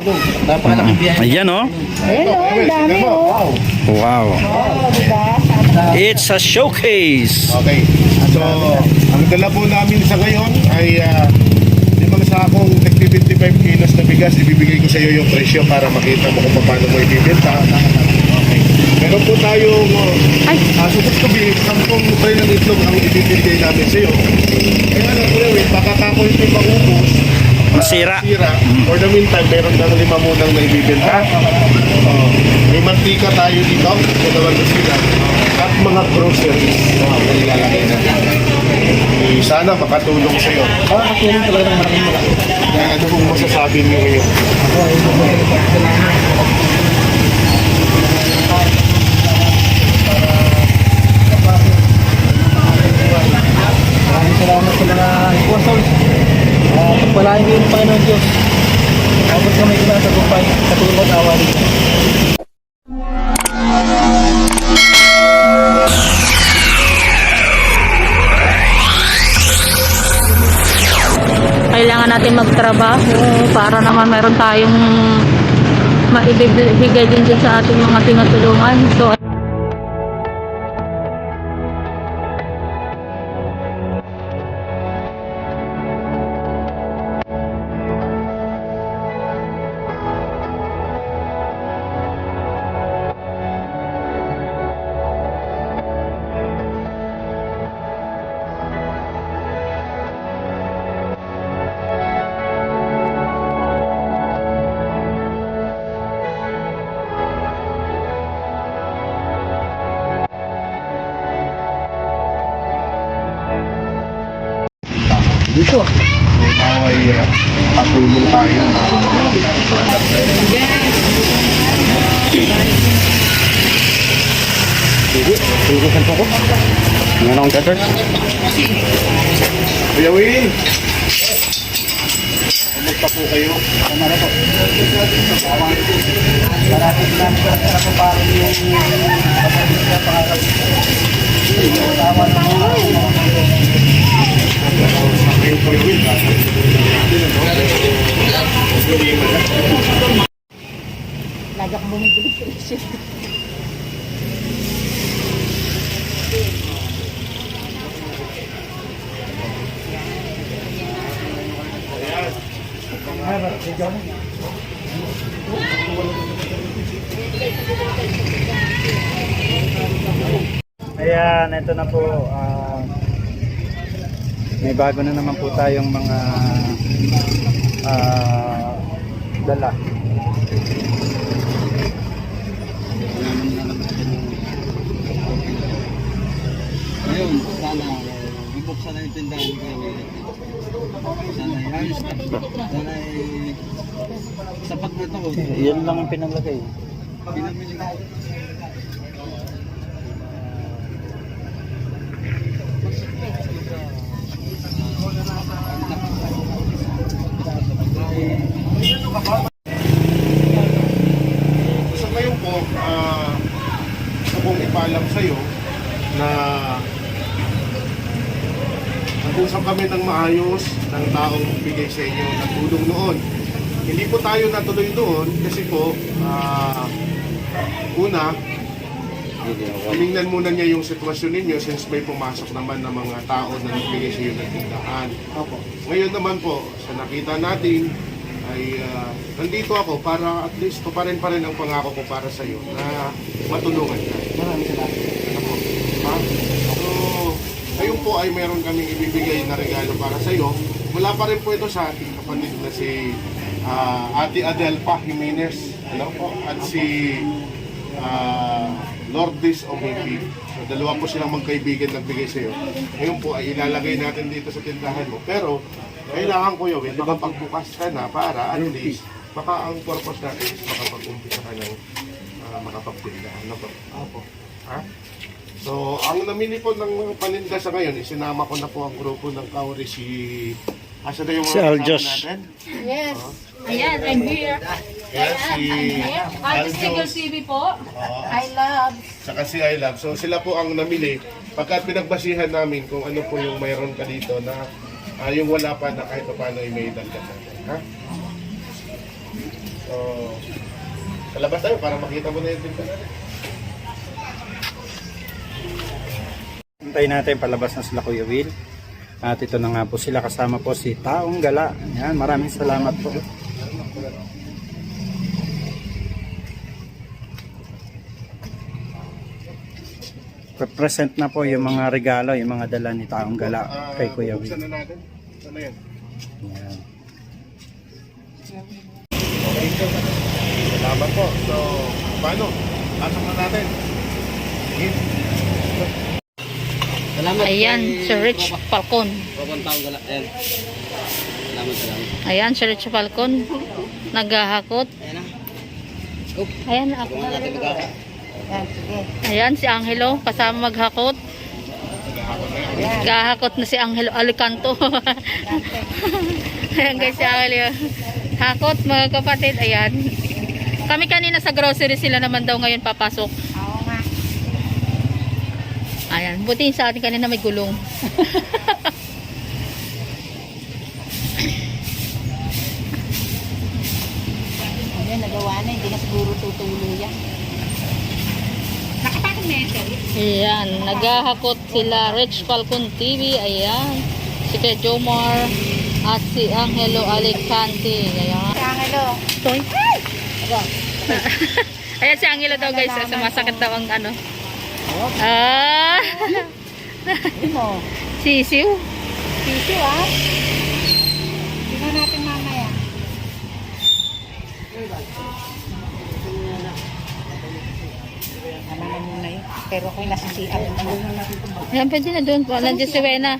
Ayan oh. Ayun o, ang dami o. Wow. Oo, diba? It's a showcase. Okay. So, ang dala po namin sa ngayon ay uh, limang sakong 55 kilos na bigas. Ibibigay ko sa iyo yung presyo para makita mo kung paano mo ibibenta. Okay. Meron po tayong uh, supot kubi, 10 tray ng itlog ang ibibigay namin sa iyo. Kaya lang, anyway, baka kako ito maubos. Masira. Sira. For the meantime, meron kang lima munang na ibibenta. Oh, may mantika tayo dito, dalawang sila. At mga groceries oh, na ilalagay natin. Eh, sana makatulong sa iyo. Ah, tulong talaga ng maraming malaki. Kaya ano kung masasabi niyo ngayon? Maraming salamat sa mga sponsors. Pagpalain ko yung Panginoon Diyos. Abot kami ko na sa kumpay. Katulong at awa nito. Kailangan natin magtrabaho para naman meron tayong maibibigay din sa ating mga tinutulungan. So, ay uh, patulong tayo. Tugusan po ko. Ngayon akong church. Kuya Win! Kumusta po kayo? Lagak bumibili sa isip. Ayan, ito na po. ah, may bago na naman po tayong mga ah, dala. Ngayon, sana uh, ibuksan na yung tindahan ko. Sana ayos na. Sana sapat na to. Yan lang ang pinalagay. Pinamili ko. So ngayon po, ah, gusto kong ipaalam sa iyo na nag-usap kami ng maayos ng taong bigay sa inyo ng tulong noon. Hindi po tayo natuloy doon kasi po, ah, una, tinignan muna niya yung sitwasyon ninyo since may pumasok naman ng mga tao na nagbigay sa iyo ng tindahan. Opo. Ngayon naman po, sa nakita natin, ay ah, nandito ako para at least pa rin pa rin ang pangako ko para sa iyo na matulungan ka. Maraming salamat. Ha? So, ngayon po ay meron kaming ibibigay na regalo para sa iyo. Wala pa rin po ito sa ating kapatid na si ah, Ate Adelpa Jimenez. Hello po. At si ah, Lourdes Omipi. So, dalawa po silang magkaibigan nagbigay sa iyo. Ngayon po ay ilalagay natin dito sa tindahan mo. Pero, kailangan ko yun, makapagbukas ka na para at least, baka ang purpose natin is makapag-umpisa ka ng uh, makapagtinda. Ano po? Opo. Ha? So, ang namili po ng mga paninda sa ngayon, isinama ko na po ang grupo ng Kauri si... Asa na yung mga Si Aljos. natin? Yes. Ayan, I'm here. Yan, si Artist Single Aljos. TV po. I love. Saka si I Love. So, sila po ang namili. Pagkat pinagbasihan namin kung ano po yung mayroon ka dito na ah, yung wala pa na kahit pa paano ay may dagdag natin. Ha? So, sa labas tayo para makita mo na yung tinda natin. Hintayin natin palabas na sila Kuya Will. At ito na nga po sila kasama po si Taong Gala. Yan, maraming salamat po. Present na po yung mga regalo, yung mga dala ni Taong Gala kay Kuya Will. Ano yan? Okay. Salamat po. So, paano? Pasok na natin. Sige. Salamat Ayan, Sir Rich Falcon. Propang taong gala. Ayan. Salamat, salamat. Ayan, Sir Rich Falcon. Naghahakot. Ayan na. Ayan, ako. Ayan, si Angelo, kasama maghakot. Gahakot na si Angelo Alicanto. Ayan guys, si Angelo. Hakot mga kapatid, ayan. Kami kanina sa grocery sila naman daw ngayon papasok. Ayan, buti sa atin kanina may gulong. Ano, nagawa na, hindi na siguro tutulo yan. Nakapakit na yan, sir. Ayan, naghahakot sila Rich Falcon TV, ayan. Si Kuya Jomar at si Angelo Alicante. Ayan. Si Angelo. Toy. Ayan si Angelo daw guys, sumasakit daw ang ano. Ah, mo. sisiw. Sisi, ah. Tingnan natin mamaya. Tama na muna yun. Pero ako'y nasisiyan. Ayan, pwede na doon po. Nandiyan si Wena.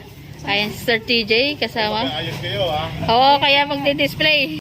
Ayan si Sir TJ kasama. Ayos kayo, ha? Oo, kaya magdi-display.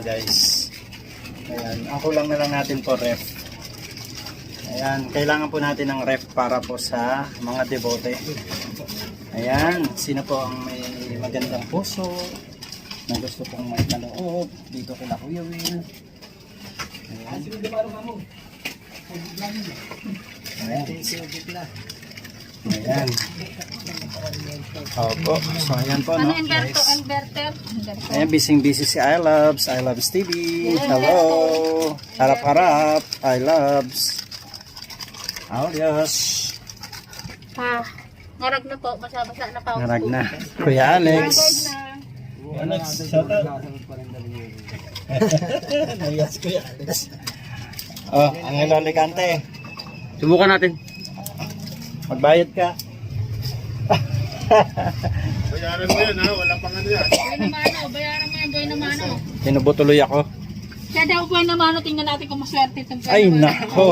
Na guys. Ayan, ako lang na lang natin to ref. Ayan, kailangan po natin ng ref para po sa mga debote. Ayan, sino po ang may magandang puso, na gusto pong may kaloob, dito kila Kuya Will. Ayan. Ayan. Ayan. Opo, so ayan po, no? Ano inverter? Inverter? Inverter. Ayan, busy busy si I Loves, I Loves TV. Hello! Harap-harap, I Loves. Alias. Ah, ngarag na po. Basa-basa na pa. Narag na. Kuya Alex. Alex, shout out. Nayas Kuya Alex. Oh, ang Alicante. Subukan natin. Magbayad ka. Bayaran mo yan ha, wala pang ano yan. Boy na mano. Bayaran mo yan, boy na mano. Tinubutuloy ako. Kaya daw boy na mano. Tingnan natin kung maswerte itong boy Ay, na mano. nako.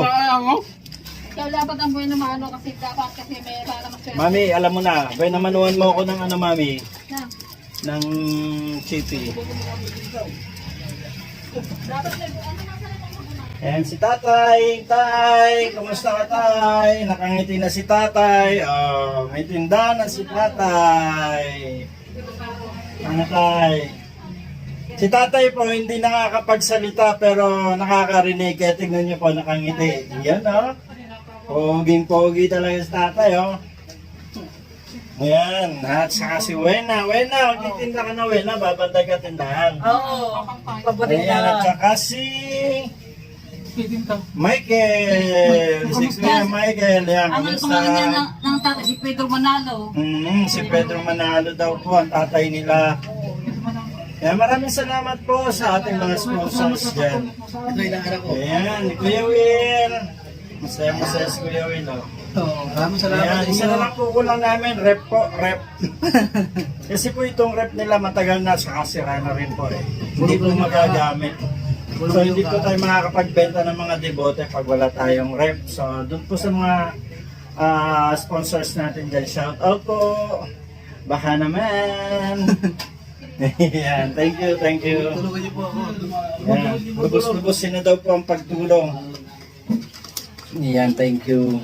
Kaya dapat ang boy na mano kasi dapat kasi may para maswerte. Mami, alam mo na. Bay, namanuan mo ako ng ano, Mami. Na. Ng chippy. Dapat may na Ayan si tatay. Tay, kumusta ka tay? Nakangiti na si tatay. Oh, may tindahan na si tatay. Ano tay? Si tatay po hindi nakakapagsalita pero nakakarinig. Kaya tignan niyo po nakangiti. Yan oh. Poging pogi talaga si tatay oh. Ayan, at saka si Wena. Wena, magtitinda ka na Wena, babantay ka tindahan. Oo. Ayan, at saka si... Michael! Si Kuya Michael, yan, Ang kamusta? pangalan niya ng, ng tatay, si Pedro Manalo. Mm, si Pedro Manalo daw po, ang tatay nila. Kaya maraming salamat po sa ating mga sponsors dyan. Ayan, Kuya Will. Masaya masaya si Kuya Will. Oh. Maraming Ayan, isa na lang po kulang namin, rep po, rep. Kasi po itong rep nila matagal na, saka sira na rin po eh. Hindi po magagamit. So hindi po tayo makakapagbenta ng mga debote pag wala tayong rep. So doon po sa mga ah, sponsors natin dyan, shout out po. Baka naman. Ayan, thank you, thank you. Tulungan niyo po ako. Ayan, lubos-lubosin na daw po ang pagtulong. Ayan, thank you.